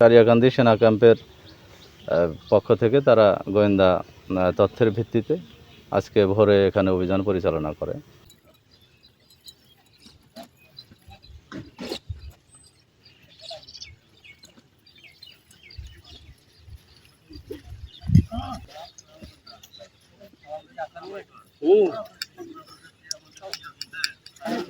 কারিয়াকান্দি সেনা ক্যাম্পের পক্ষ থেকে তারা গোয়েন্দা তথ্যের ভিত্তিতে আজকে ভোরে এখানে অভিযান পরিচালনা করে।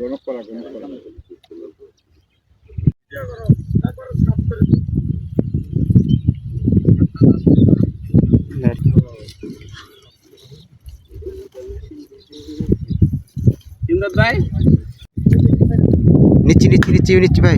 গণক করা গণক করা ভাই? নিচ্ছি নিচ্ছি নিচ্ছি ভাই।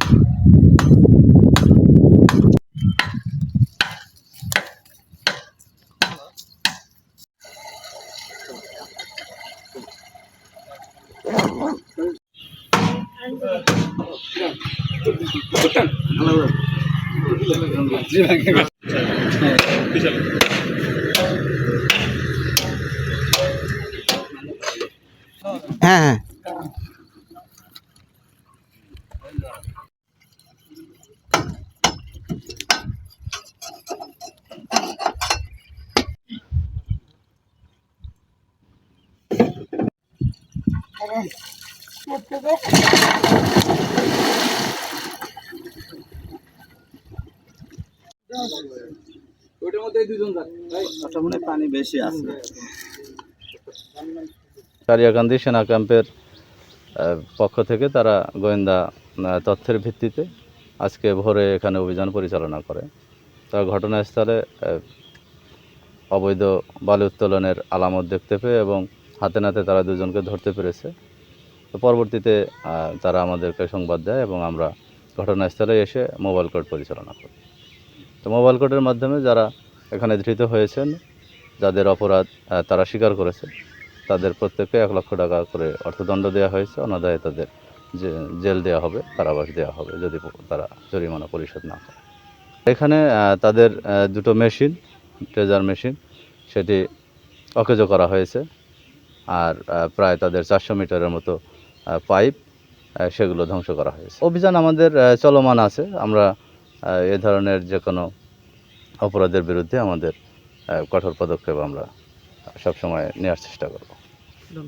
হ্যাঁ হ্যাঁ ওইটার মধ্যে দুজন যাক আচ্ছা মনে পানি বেশি আছে। কারিয়াকান্দি সেনা ক্যাম্পের পক্ষ থেকে তারা গোয়েন্দা তথ্যের ভিত্তিতে আজকে ভোরে এখানে অভিযান পরিচালনা করে। তারা ঘটনাস্থলে অবৈধ বালি উত্তোলনের আলামত দেখতে পেয়ে এবং হাতে নাতে তারা দুজনকে ধরতে পেরেছে। তো পরবর্তীতে তারা আমাদেরকে সংবাদ দেয় এবং আমরা ঘটনাস্থলে এসে মোবাইল কোর্ট পরিচালনা করি। তো মোবাইল কোর্টের মাধ্যমে যারা এখানে ধৃত হয়েছেন, যাদের অপরাধ তারা স্বীকার করেছে তাদের প্রত্যেককে এক লক্ষ টাকা করে অর্থদণ্ড দেওয়া হয়েছে। অনাদায়ে তাদের জেল দেওয়া হবে, কারাবাস দেওয়া হবে, যদি তারা জরিমানা পরিশোধ না করে। এখানে তাদের দুটো মেশিন ট্রেজার মেশিন সেটি অকেজ করা হয়েছে। আর প্রায় তাদের চারশো মিটারের মতো পাইপ সেগুলো ধ্বংস করা হয়েছে। অভিযান আমাদের চলমান আছে। আমরা এ ধরনের যে কোনো অপরাধের বিরুদ্ধে আমাদের কঠোর পদক্ষেপ আমরা সবসময় নেওয়ার চেষ্টা করব।